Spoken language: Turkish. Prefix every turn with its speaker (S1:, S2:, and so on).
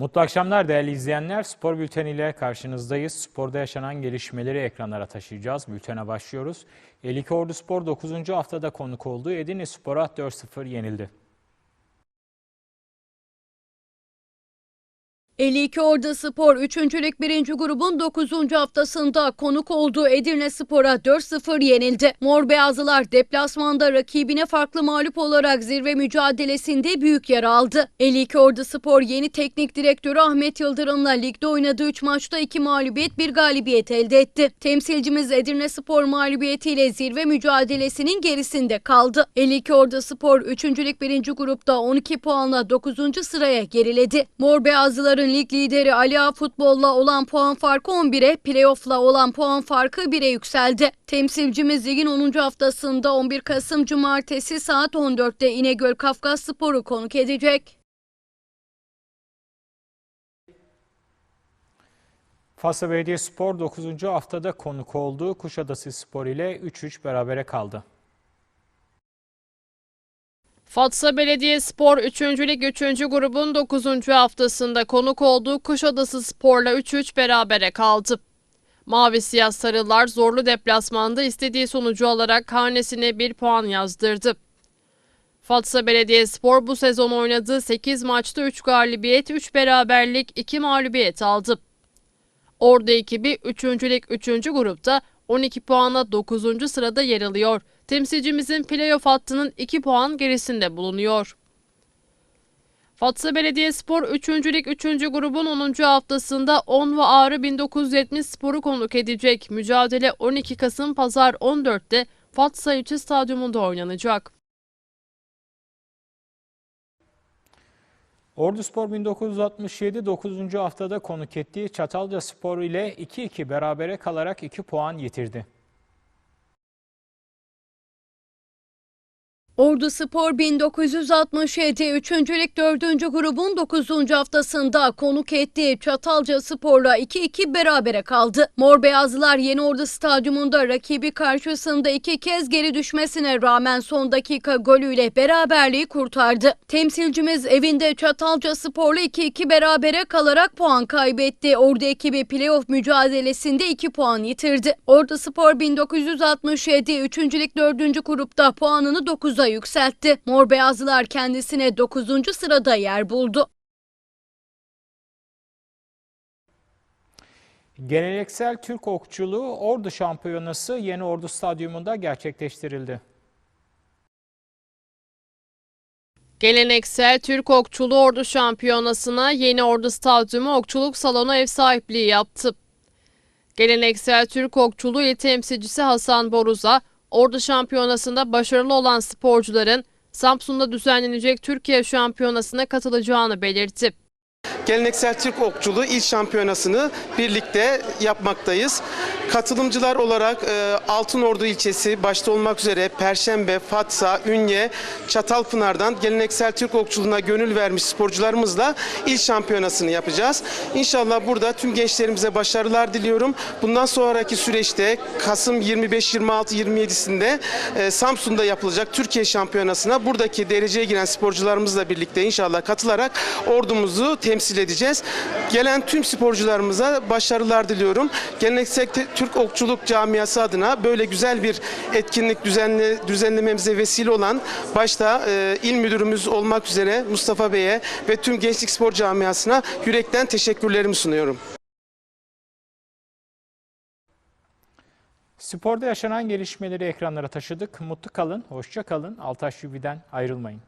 S1: Mutlu akşamlar değerli izleyenler. Spor bülteniyle karşınızdayız. Sporda yaşanan gelişmeleri ekranlara taşıyacağız. Bültene başlıyoruz. 52 Ordu Spor 9. haftada konuk olduğu Edirne Spor'a 4-0 yenildi.
S2: 52 Ordu Spor 3. Lig 1. grubun 9. haftasında konuk olduğu Edirne Spor'a 4-0 yenildi. Mor Beyazlılar deplasmanda rakibine farklı mağlup olarak zirve mücadelesinde büyük yer aldı. 52 Ordu Spor yeni teknik direktörü Ahmet Yıldırım'la ligde oynadığı 3 maçta 2 mağlubiyet 1 galibiyet elde etti. Temsilcimiz Edirne Spor mağlubiyetiyle zirve mücadelesinin gerisinde kaldı. 52 Ordu Spor 3. Lig 1. grupta 12 puanla 9. sıraya geriledi. Mor Beyazlıların lig lideri Ali Ağa futbolla olan puan farkı 11'e, playoff'la olan puan farkı 1'e yükseldi. Temsilcimiz ligin 10. haftasında 11 Kasım Cumartesi saat 14'te İnegöl Kafkas Spor'u konuk edecek.
S1: Fasla Belediyespor 9. haftada konuk olduğu Kuşadası Spor ile 3-3 berabere kaldı.
S3: Fatsa Belediyespor 3. Lig 3. grubun 9. haftasında konuk olduğu Kuşadası Spor'la 3-3 berabere kaldı. Mavi Siyah Sarılar zorlu deplasmanda istediği sonucu alarak hanesine bir puan yazdırdı. Fatsa Belediyespor bu sezon oynadığı 8 maçta 3 galibiyet, 3 beraberlik, 2 mağlubiyet aldı. Ordu ekibi 3. Lig 3. grupta 12 puanla 9. sırada yer alıyor. Temsilcimizin playoff hattının 2 puan gerisinde bulunuyor. Fatsa Belediyespor 3. Lig 3. grubun 10. haftasında 10 ve Ağrı 1970 Spor'u konuk edecek. Mücadele 12 Kasım Pazar 14'te Fatsa İlçe Stadyumunda oynanacak.
S1: Ordu Spor 1967 9. haftada konuk ettiği Çatalca Spor ile 2-2 berabere kalarak 2 puan yitirdi.
S2: Ordu Spor 1967 3. Lig 4. grubun 9. haftasında konuk ettiği Çatalca Spor'la 2-2 berabere kaldı. Mor Beyazlılar Yeni Ordu Stadyumunda rakibi karşısında iki kez geri düşmesine rağmen son dakika golüyle beraberliği kurtardı. Temsilcimiz evinde Çatalca Spor'la 2-2 berabere kalarak puan kaybetti. Ordu ekibi playoff mücadelesinde 2 puan yitirdi. Ordu Spor 1967 3. Lig 4. grupta puanını 9'a yükseltti. Mor Beyazlılar kendisine 9. sırada yer buldu.
S1: Geleneksel Türk okçuluğu Ordu Şampiyonası Yeni Ordu Stadyumunda gerçekleştirildi.
S3: Geleneksel Türk Okçulu Ordu Şampiyonası'na Yeni Ordu Stadyumu Okçuluk Salonu ev sahipliği yaptı. Geleneksel Türk Okçuluğu il temsilcisi Hasan Boruza, Ordu Şampiyonası'nda başarılı olan sporcuların Samsun'da düzenlenecek Türkiye Şampiyonası'na katılacağını belirtti.
S4: Geleneksel Türk Okçuluğu İl Şampiyonası'nı birlikte yapmaktayız. Katılımcılar olarak e, Altınordu ilçesi başta olmak üzere Perşembe, Fatsa, Ünye, Çatalpınar'dan geleneksel Türk okçuluğuna gönül vermiş sporcularımızla İl Şampiyonası'nı yapacağız. İnşallah burada tüm gençlerimize başarılar diliyorum. Bundan sonraki süreçte Kasım 25, 26, 27'sinde e, Samsun'da yapılacak Türkiye Şampiyonası'na buradaki dereceye giren sporcularımızla birlikte inşallah katılarak ordumuzu temsil edeceğiz. Gelen tüm sporcularımıza başarılar diliyorum. Geleneksel Türk Okçuluk Camiası adına böyle güzel bir etkinlik düzenle, düzenlememize vesile olan başta e, il müdürümüz olmak üzere Mustafa Bey'e ve tüm Gençlik Spor Camiası'na yürekten teşekkürlerimi sunuyorum.
S1: Sporda yaşanan gelişmeleri ekranlara taşıdık. Mutlu kalın, hoşça kalın. Altaş TV'den ayrılmayın.